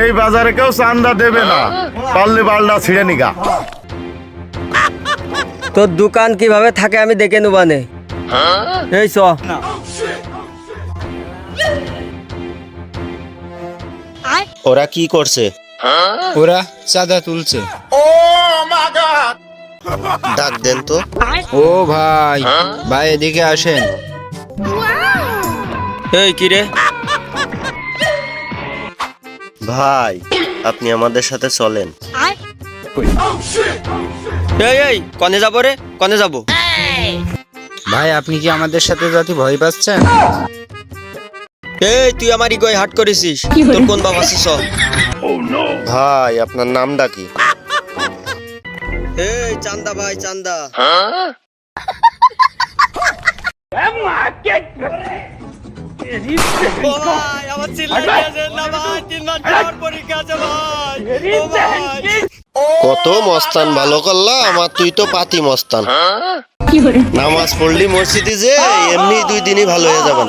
এই বাজারে কেউ চান্দা দেবে না। পারলে বালটা ছিঁড়ে নিগা। তোর দোকান কীভাবে থাকে আমি দেখে নেবানে এই চ। ওরা কি করছে? ওরা চাঁদা তুলছে। ডাক দেন তো। ও ভাই ভাই এদিকে আসেন। এই কি রে? ভাই আপনি আমাদের সাথে চলেন। এই এই কনে যাব রে? কনে যাব? ভাই আপনি কি আমাদের সাথে যাতে ভয় পাচ্ছেন? এই তুই আমার ইগোয় হাট করেছিস। তোর কোন বাবা আছে চ ভাই আপনার নামটা কি? এই চান্দা ভাই চান্দা। ভাই, আমার চিল্লাই দিয়েছেন না ভাই, তিন মাস পরীক্ষা আছে ভাই। ও ভাই। কত মস্তান ভালো করলা আমার তুই তো পাতি মস্তান নামাজ পড়লি মসজিদে যে এমনি দুই দিনই ভালো হয়ে যাবেন